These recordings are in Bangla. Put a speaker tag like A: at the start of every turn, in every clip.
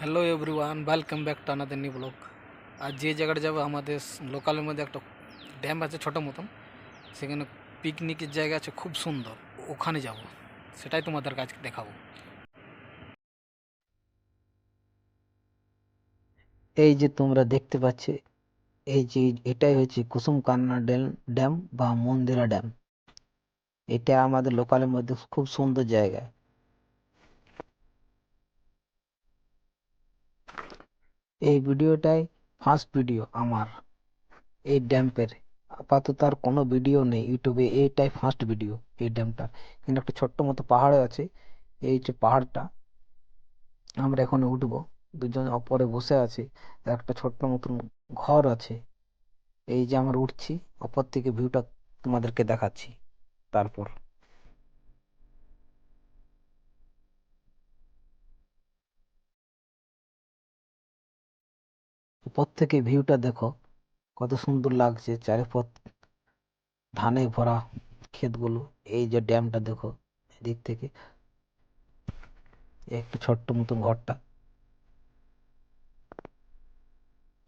A: Hello everyone welcome back to another new vlog আর যে জায়গাটা যাব, আমাদের লোকালের মধ্যে একটা ড্যাম আছে, ছোটো মতন। সেখানে পিকনিকের জায়গা আছে, খুব সুন্দর। ওখানে যাব। সেটাই তোমাদের কাছে দেখাবো।
B: এই যে তোমরা দেখতে পাচ্ছ, এই যে এটাই হচ্ছে কুসুম কান্না ড্যাম বা মন্দিরা ড্যাম এটা আমাদের লোকালের মধ্যে খুব সুন্দর জায়গা। এই ভিডিওটাই ফার্স্ট ভিডিও আমার, এই ড্যাম্পের। আপাতত আর কোনো ভিডিও নেই ইউটিউবে, এইটাই ফার্স্ট ভিডিও এই ড্যামটা। কিন্তু একটা ছোট্ট মতো পাহাড় আছে, এই যে পাহাড়টা, আমরা এখন উঠবো। দুজন অপরে বসে আছি একটা ছোট্ট মতন ঘর আছে। এই যে আমরা উঠছি অপর থেকে ভিউটা তোমাদেরকে দেখাচ্ছি, তারপর। উপর থেকে ভিউটা দেখো, কত সুন্দর লাগছে, চারিপথ ধানে ভরা ক্ষেতগুলো, এই যে ড্যামটা দেখো, এদিক থেকে একটু ছোট্ট মতন ঘরটা।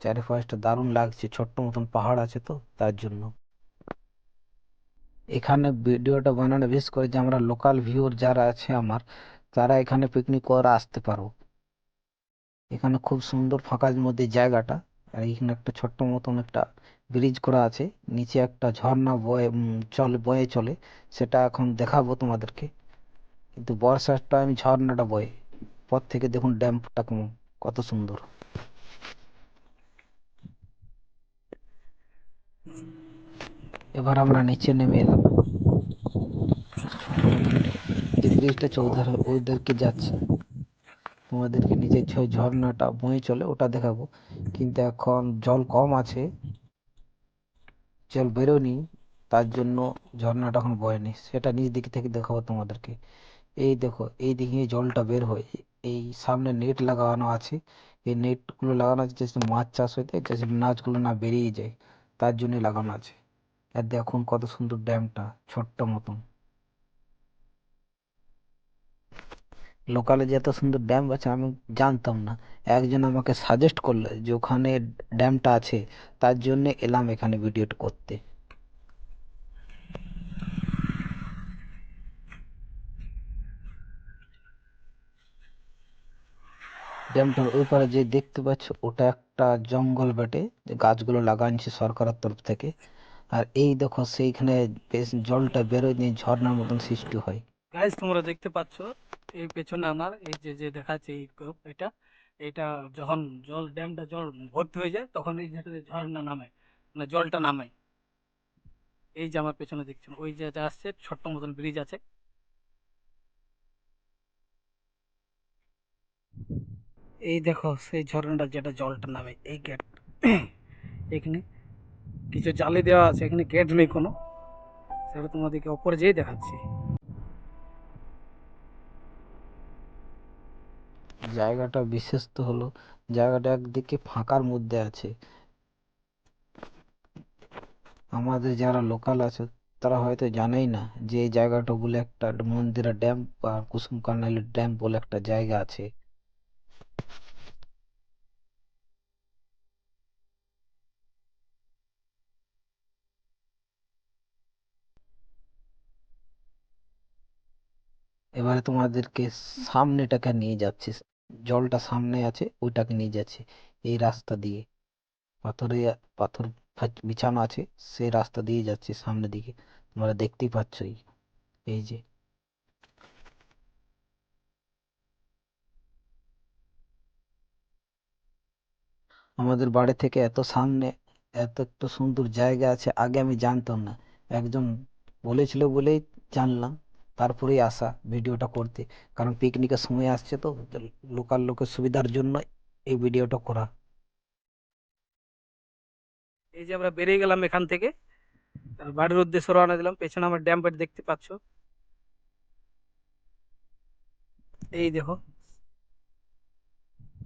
B: চারিপাশটা দারুণ লাগছে, ছোট্ট মতন পাহাড় আছে তো, তার জন্য। এখানে ভিডিওটা বানানো বিশেষ করে যে আমরা লোকাল ভিউর যারা আছে আমার, তারা এখানে পিকনিক করে আসতে পারো। এখানে খুব সুন্দর ফাঁকার মধ্যে জায়গাটা। আর এখানে একটা ছোট্ট মতন একটা ব্রিজ করা আছে। নিচে একটা ঝর্ণা বয়ে উম, চল বয়ে চলে। সেটা এখন দেখাবো তোমাদেরকে। কিন্তু বর্ষার টাইম ঝর্ণাটা বয়ে। পর থেকে দেখুন ড্যামটা কেমন কত সুন্দর। এবার আমরা নিচে নেমে এলাম। যে ব্রিজটা চৌধার ওইদেরকে যাচ্ছে। তোমাদেরকে নিচে যে ঝর্ণাটা বয়ে চলে, ওটা দেখাবো। কিন্তু এখন জল কম আছে, জল বেরোয়নি, তার জন্য ঝর্ণাটা এখন বয়নি। সেটা নিচ দিক থেকে দেখাবো তোমাদেরকে। এই দেখো, এই দিকে জলটা বের হয়, এই সামনে নেট লাগানো আছে। এই নেটগুলো লাগানো আছে যাতে মাছ চাষ হইতে যাতে মাছগুলো না বেরিয়ে যায়, তার জন্য লাগানো আছে। আর দেখুন কত সুন্দর ড্যামটা, ছোট্ট মতন। লোকালে যে এত সুন্দর ড্যাম আছে, আমি জানতাম না। একজন আমাকে সাজেস্ট করল যে ওখানে ড্যামটা আছে, তার জন্য এলাম এখানে ভিডিওটা করতে। ড্যামটার ওই পারে যে দেখতে পাচ্ছ, ওটা একটা জঙ্গল বটে, যে গাছগুলো লাগাইছে সরকারের তরফ থেকে। আর এই দেখো, সেইখানে বেশ জলটা বেরোয় নিয়ে ঝর্ণার মতন সৃষ্টি হয়।
A: তোমরা দেখতে পাচ্ছ এই পেছনে আমার, এই যে যে দেখাচ্ছে এই এটা এটা যখন জল, ড্যামটা জল ভর্তি হয়ে যায়, তখন এই যেটাতে ঝর্ণা নামে মানে জলটা নামে। এই যে আমার পেছনে দেখছেন, ওই যে যা আসছে, ছোট্ট মতন ব্রিজ আছে। এই দেখো, সেই ঝর্ণাটা যেটা জলটা নামে, এই গেট, এখানে কিছু জালি দেওয়া আছে, এখানে গেট নেই কোনো। সেটা তোমাদেরকে ওপরে যেয়ে দেখাচ্ছি।
B: জায়গাটা বিশেষ তো হলো। জায়গাটা একদিকে ফাঁকার মধ্যে আছে। আমাদের যারা লোকাল আছে, তারা হয়তো জানেই না যে এই জায়গাটা বলে একটা মন্দিরা ড্যাম বা কুসুম কানালি ড্যাম বলে একটা জায়গা আছে। এবারে তোমাদেরকে সামনেটাকে নিয়ে যাচ্ছি। জলটা সামনে আছে, ওইটাকে নিয়ে যাচ্ছে এই রাস্তা দিয়ে। পাথরে, পাথর বিছানো আছে সেই রাস্তা দিয়ে যাচ্ছে সামনের দিকে। তোমরা দেখতেই পাচ্ছই এই যে। আমাদের বাড়ি থেকে এত সামনে, এত একটা সুন্দর জায়গা আছে, আগে আমি জানতাম না। একজন বলেছিল বলেই জানলাম। তারপরেই আসা ভিডিওটা করতে। কারণ পিকনিকের সময় আসছে তো লোকাল লোকের সুবিধার জন্য এই ভিডিওটা করা।
A: এই যে আমরা বেরিয়ে গেলাম এখান থেকে বাড়ির উদ্দেশ্যে রওনা দিলাম। পেছনে আমার ড্যাম বাড়ি দেখতে পাচ্ছ। এই দেখো।